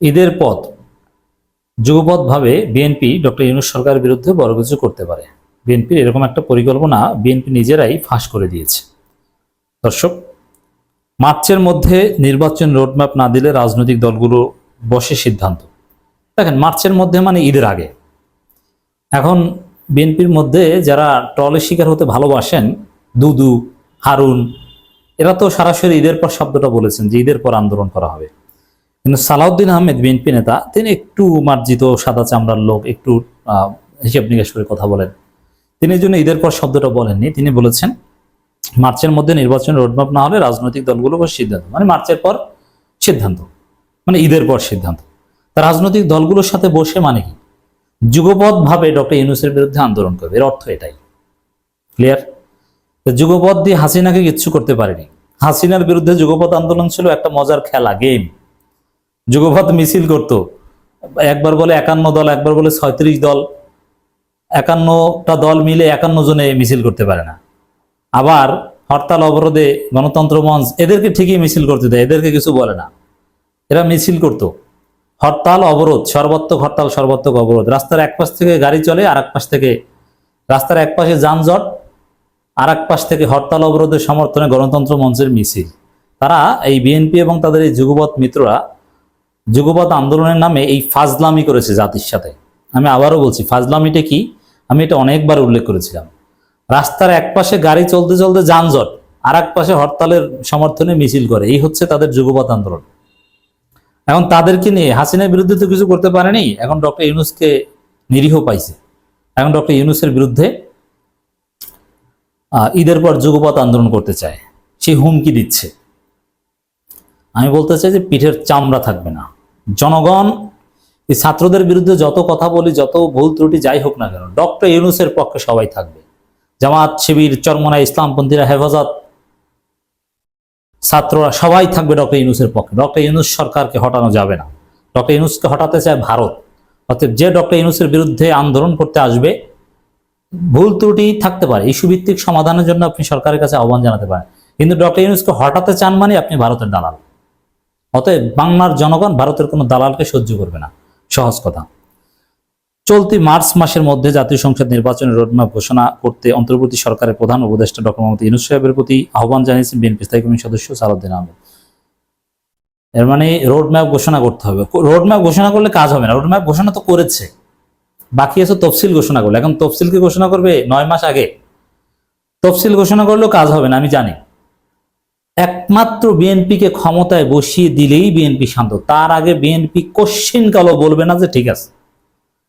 ঈদের পথ। যুগপথভাবে BNP doctor Yunus সরকারের বিরুদ্ধে বড় কিছু করতে পারে। বিএনপির এরকম একটা পরিকল্পনা বিএনপি নিজেরাই ফাঁস করে দিয়েছে। দর্শক, মার্চের মধ্যে নির্বাচন রোডম্যাপ না দিলে রাজনৈতিক দলগুলো বসে সিদ্ধান্ত। দেখেন, মার্চের মধ্যে মানে ঈদের আগে। এখন বিএনপির মধ্যে যারা ট্রলের শিকার হতে ভালোবাসেন, দুদু, হারুন, এরা তো সরাসরি ঈদের পর শব্দটা বলেছেন যে ঈদের পর আন্দোলন করা হবে। কিন্তু সালাউদ্দিন আহমেদ বিএনপি নেতা, তিনি একটু মার্জিত সাদা চামড়ার লোক, একটু হিসাব নিকাশ করে কথা বলেন। তিনি জন্য ঈদের পর শব্দটা বলেননি। তিনি বলেছেন, মার্চের মধ্যে নির্বাচন রোডম্যাপ না হলে রাজনৈতিক দলগুলো পর সিদ্ধান্ত। মানে মার্চের পর সিদ্ধান্ত। মানে ঈদের পর সিদ্ধান্ত। তা রাজনৈতিক দলগুলোর সাথে বসে মানে কি? যুগপৎভাবে ডক্টর ইউনুসের বিরুদ্ধে আন্দোলন করবে। এর অর্থ এটাই। ক্লিয়ার? যুগপথ দিয়ে হাসিনাকে কিচ্ছু করতে পারেনি। হাসিনার বিরুদ্ধে যুগপথ আন্দোলন ছিল একটা মজার খেলা, গেম। যুগপথ মিছিল করত। একবার বলে একান্ন দল, একবার বলে ছয়ত্রিশ দল। একান্নটা দল মিলে একান্ন জনে মিছিল করতে পারে না। আবার হরতাল, অবরোধে গণতন্ত্র মঞ্চ এদেরকে ঠিকই মিছিল করতে দেয়, এদেরকে কিছু বলে না। এরা মিছিল করত। হরতাল, অবরোধ, সর্বাত্মক হরতাল, সর্বাত্মক অবরোধ। রাস্তার এক পাশ থেকে গাড়ি চলে আর এক পাশ থেকে রাস্তার এক পাশে যানজট আর এক পাশ থেকে হরতাল, অবরোধের সমর্থনে গণতন্ত্র মঞ্চের মিছিল। তারা এই বিএনপি এবং তাদের এই যুগবৎ মিত্ররা যুগপৎ আন্দোলনের নামে এই ফাজলামি করেছে জাতির সাথে। আমি আবারও বলছি, ফাজলামিটা কি? আমি এটা অনেকবার উল্লেখ করেছিলাম। রাস্তার এক পাশে গাড়ি চলতে চলতে যানজট আর এক পাশে হরতালের সমর্থনে মিছিল করে। এই হচ্ছে তাদের যুগপৎ আন্দোলন। এখন তাদেরকে নিয়ে, হাসিনার বিরুদ্ধে তো কিছু করতে পারেনি, এখন ডক্টর ইউনুসকে নিরীহ পাইছে। এখন ডক্টর ইউনুসের বিরুদ্ধে ঈদের পর যুগপৎ আন্দোলন করতে চায়। সে হুমকি দিচ্ছে। আমি বলতে চাই যে পিঠের চামড়া থাকবে না। জনগণ, এই ছাত্রদের বিরুদ্ধে যত কথা বলি, যত ভুল ত্রুটি যাই হোক না কেন, ডক্টর ইউনুসের পক্ষে সবাই থাকবে। জামাত, শিবির চরমনা ইসলামপন্থীরা হেফাজত, ছাত্ররা সবাই থাকবে ডক্টর ইউনুসের পক্ষে। ডক্টর ইউনুস সরকারকে হটানো যাবে না। ডক্টর ইউনুসকে হটাতে চায় ভারত। অর্থাৎ যে ডক্টর ইউনুসের বিরুদ্ধে আন্দোলন করতে আসবে, ভুল ত্রুটি থাকতে পারে। ইস্যু ভিত্তিক সমাধানের জন্য আপনি সরকারের কাছে আহ্বান জানাতে পারেন। কিন্তু ডক্টর ইউনুসকে হটাতে চান মানে আপনি ভারতের দালাল। অতএব বাংলার জনগণ ভারতের কোনো দালালকে সহ্য করবে না। সহজ কথা। চলতি মার্চ মাসের মধ্যে জাতীয় সংসদ নির্বাচনের রোডম্যাপ ঘোষণা করতে অন্তর্বর্তী সরকারের প্রধান উপদেষ্টা ডক্টর মোহাম্মদ ইউনুস সাহেবের প্রতি আহ্বান জানিয়েছেন বিএনপি স্থায়ী কমিটির সদস্য সালাউদ্দিন আহমেদ। এর মানে রোডম্যাপ ঘোষণা করতে হবে। রোডম্যাপ ঘোষণা করলে কাজ হবে না। রোডম্যাপ ঘোষণা তো করেছে। বাকি আছে তফসিল ঘোষণা করলে। এখন তফসিলকে ঘোষণা করবে? নয় মাস আগে। তফসিল ঘোষণা করলেও কাজ হবে না, আমি জানি। একমাত্র বিএনপিকে ক্ষমতায় বসিয়ে দিলেই বিএনপি শান্ত। তার আগে বিএনপি কোশ্চিন কালো বলবে না যে ঠিক আছে।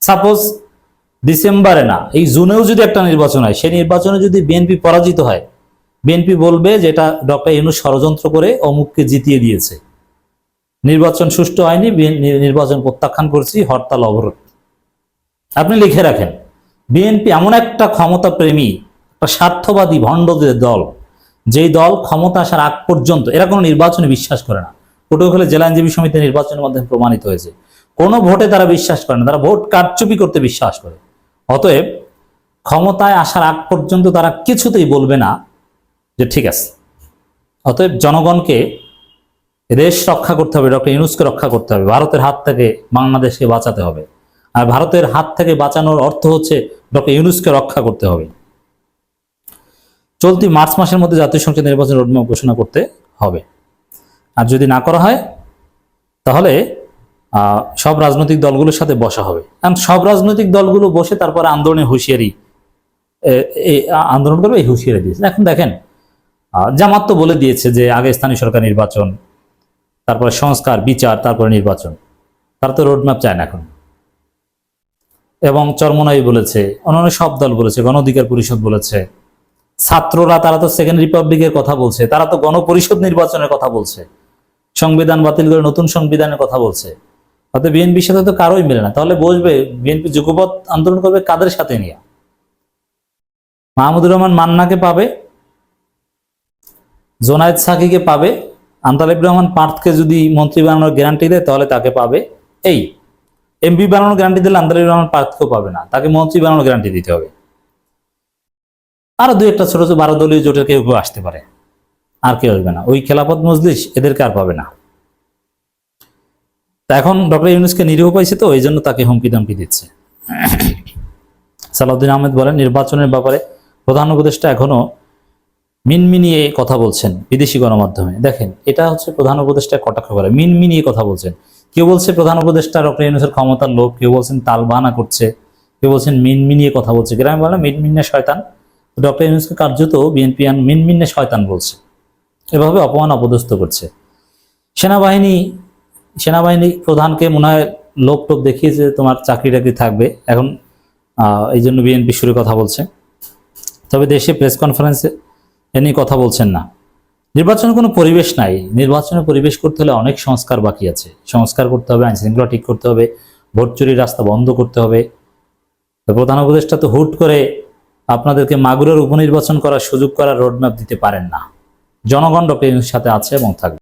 সাপোজ ডিসেম্বরে না, এই জুনেও যদি একটা নির্বাচন হয়, সেই নির্বাচনে যদি বিএনপি পরাজিত হয় বিএনপি বলবে যে এটা ডক্টর ইউনুস ষড়যন্ত্র করে অমুককে জিতিয়ে দিয়েছে। নির্বাচন সুষ্ঠু হয়নি নির্বাচন প্রত্যাখ্যান করছি, হরতাল অবরোধ। আপনি লিখে রাখেন বিএনপি এমন একটা ক্ষমতা প্রেমী একটা স্বার্থবাদী ভণ্ডদের দল যেই দল ক্ষমতা আসার আগ পর্যন্ত, এরা কোনো নির্বাচনে বিশ্বাস করে না। পটুয়াখালী জেলা আইনজীবী সমিতি নির্বাচনের মাধ্যমে প্রমাণিত হয়েছে। কোনো ভোটে তারা বিশ্বাস করে না, তারা ভোট কারচুপি করতে বিশ্বাস করে। অতএব ক্ষমতায় আসার আগ পর্যন্ত তারা কিছুতেই বলবে না যে ঠিক আছে। অতএব জনগণকে দেশ রক্ষা করতে হবে, ডক্টর ইউনুসকে রক্ষা করতে হবে। ভারতের হাত থেকে বাংলাদেশকে বাঁচাতে হবে। আর ভারতের হাত থেকে বাঁচানোর অর্থ হচ্ছে ডক্টর ইউনুসকে রক্ষা করতে হবে। চলতি মার্চ মাসের মধ্যে জাতীয় সংসদ নির্বাচন রোডম্যাপ ঘোষণা করতে হবে। আর যদি না করা হয়, তাহলে সব রাজনৈতিক দলগুলোর সাথে বসা হবে। কারণ সব রাজনৈতিক দলগুলো বসে তারপরে আন্দোলনে হুঁশিয়ারি আন্দোলন করবে, এই হুঁশিয়ারি দিয়েছে। এখন দেখেন জামাত তো বলে দিয়েছে যে আগে স্থানীয় সরকার নির্বাচন, তারপরে সংস্কার, বিচার, তারপরে নির্বাচন। তারা তো রোডম্যাপ চায় না এখন। এবং চরমনাই বলেছে, অন্যান্য সব দল বলেছে, গণ অধিকার পরিষদ বলেছে ছাত্ররা, তারা তো সেকেন্ড রিপাবলিকের কথা বলছে। তারা তো গণপরিষদ নির্বাচনের কথা বলছে। সংবিধান বাতিল করে নতুন সংবিধানের কথা বলছে। অর্থাৎ বিএনপির সাথে তো কারোই মেলে না। তাহলে বসবে, বিএনপি যুগপৎ আন্দোলন করবে কাদের সাথে নিয়ে? মাহমুদুর রহমান মান্নাকে পাবে? জোনায়েদ সাকিকে পাবে? আন্তালিব রহমান পার্থকে যদি মন্ত্রী বানানোর গ্যারান্টি দেয়, তাহলে তাকে পাবে এই। এমপি বানানোর গ্যারান্টি দিলে আন্তালিব রহমান পার্থকেও পাবে না। তাকে মন্ত্রী বানানোর গ্যারান্টি দিতে হবে। আরও দুই একটা ছোট ছোট বারো দলীয় জোটের কেউ কেউ আসতে পারে। আর কেউ আসবে না। ওই খেলাপথ মজলিস এদেরকে আর পাবে না। তা এখন ডক্টর ইউনুসকে নিরীহ পাইছে তো এই জন্য তাকে হুমকি দামকি দিচ্ছে। সালাউদ্দিন আহমেদ বলেন, নির্বাচনের ব্যাপারে প্রধান উপদেষ্টা এখনও মিনমিনিয়ে কথা বলছেন বিদেশি গণমাধ্যমে। দেখেন, এটা হচ্ছে প্রধান উপদেষ্টা কটাক্ষ করে। মিনমিনিয়ে কথা বলছেন। কেউ বলছে প্রধান উপদেষ্টা ডক্টর ইউনুসের ক্ষমতার লোভ, কেউ বলছেন তালবাহানা করছে, কেউ বলছেন মিনমিনিয়ে কথা বলছে। কিন্তু আমি বললাম মিনমিনে শয়তান। ডক্টর ইউনুসকে কার্যত বিএনপি মিনমিনে শয়তান বলছে। এভাবে অপমান অপদস্থ করছে। সেনাবাহিনী সেনাবাহিনী প্রধানকে মনে হয় লোক টোপ দেখিয়েছে তোমার চাকরি টাকরি থাকবে। এখন এই জন্য বিএনপি শুরু কথা বলছে। তবে দেশে প্রেস কনফারেন্সে এ নিয়ে কথা বলছেন না। নির্বাচনের কোনো পরিবেশ নাই। নির্বাচনের পরিবেশ করতে হলে অনেক সংস্কার বাকি আছে। সংস্কার করতে হবে আইন শৃঙ্খলা ঠিক করতে হবে, ভোট চুরির রাস্তা বন্ধ করতে হবে। প্রধান উপদেষ্টা তো হুট করে আপনাদেরকে মাগুরের উপনির্বাচন করার সুযোগ করার রোডম্যাপ দিতে পারেন না। জনগণ ডক্টর সাথে আছে এবং থাকবে।